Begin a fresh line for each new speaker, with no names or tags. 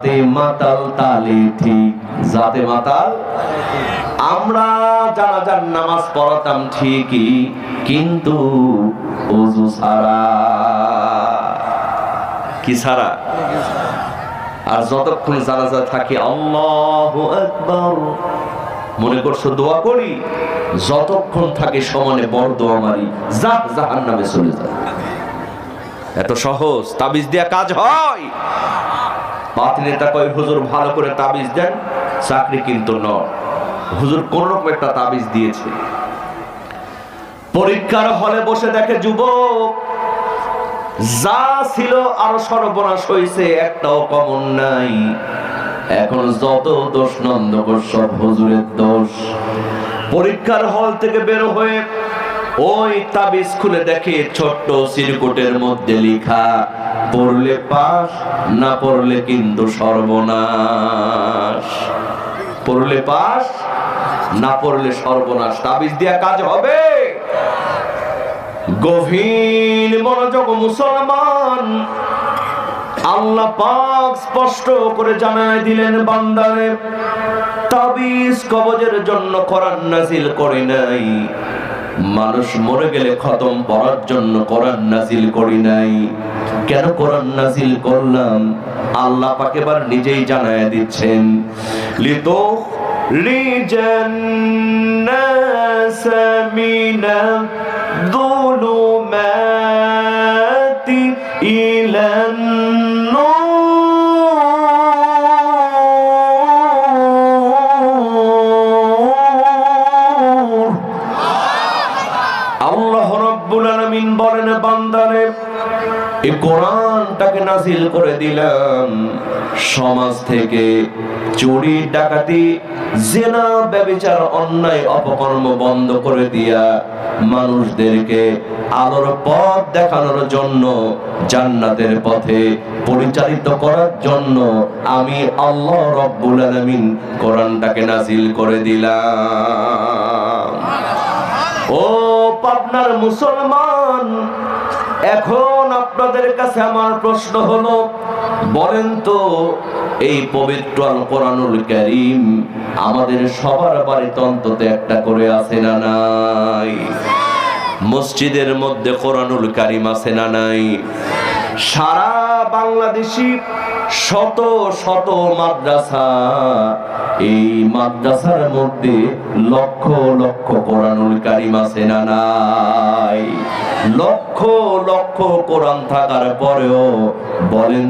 জাতে মাতাল তালে ঠিক। জাতে মাতাল? আমরা জানাজার নামাজ পড়াতাম ঠিকই, কিন্তু অজু ছাড়া। কি ছাড়া? আর যতক্ষণ জানাজা থাকে, আল্লাহ একবার মনে করছ দোয়া করি? যতক্ষণ থাকে, সমানে বড় দোয়া মারি যা জাহান নামে চলে যায়। এত সহজ, তাবিজ দেয়া কাজ হয়। পাত নেতা কয় হুজুর ভালো করে তাবিজ দেন, চাকরি কিন্তু নয়। হুজুর কোন রকম একটা তাবিজ দিয়েছে। পরীক্ষার হলে বসে দেখে যুবক, যা ছিল আরও সর্বনাশ হয়েছে একটাও কমন নাই। এখন যত দোষ নন্দকর সব হুজুরের দোষ। পরীক্ষার হল থেকে বের হয়ে ওই তাবিজ খুলে দেখে ছোট্ট সিরকুটের মধ্যে লেখা, পড়লে পাস, না পড়লে কিন্তু সর্বনাশ। পড়লে পাস, না পড়লে সর্বনাশ। তাবিজ দিয়া কাজ হবে। গভীর মনোযোগ মুসলমান। আল্লাহ পাক স্পষ্ট করে জানায় দিলেন, বান্দারে, তাবিজ কবজের জন্য কোরআন নাজিল করে নাই। মানুষ মরে গেলে খতম পড়ার জন্য কোরআন নাজিল করি নাই কেন কোরআন নাজিল করলাম আল্লাহ পাক এবার নিজেই জানায় দিচ্ছেন লিতো লিজান্নাস মিনা الظلمات إلى النور আল্লাহ রব্বুল আলামিন বলেন, বান্দারে, এই কোরআনটাকে নাজিল করে দিলাম। সমাজ থেকে চুরি, ডাকাতি, জেনা ব্যভিচার অন্যায়, অপকর্ম বন্ধ করে দিয়া মানুষদেরকে আলোর পথ দেখানোর জন্য, জান্নাতের পথে পরিচালিত করার জন্য আমি আল্লাহ রব্বুল আলামিন কোরআনটাকে নাজিল করে দিলাম। ও পাবনার মুসলমান। এখন আপনাদের কাছে আমার প্রশ্ন হলো, বলেন তো, এই পবিত্র কোরআনুল কারীম আমাদের সবার বাড়িতে অন্তত একটা করে আছে না নাই? মসজিদের মধ্যে কোরআনুল কারিম আছে না নাই? সারা বাংলাদেশি শত শত মাদ্রাসা এই মাদ্রাসার মধ্যে লক্ষ লক্ষ কোরআনুল কারিম আছে না নাই? লক্ষ লক্ষ কোরআন থাকার পরেও বলেন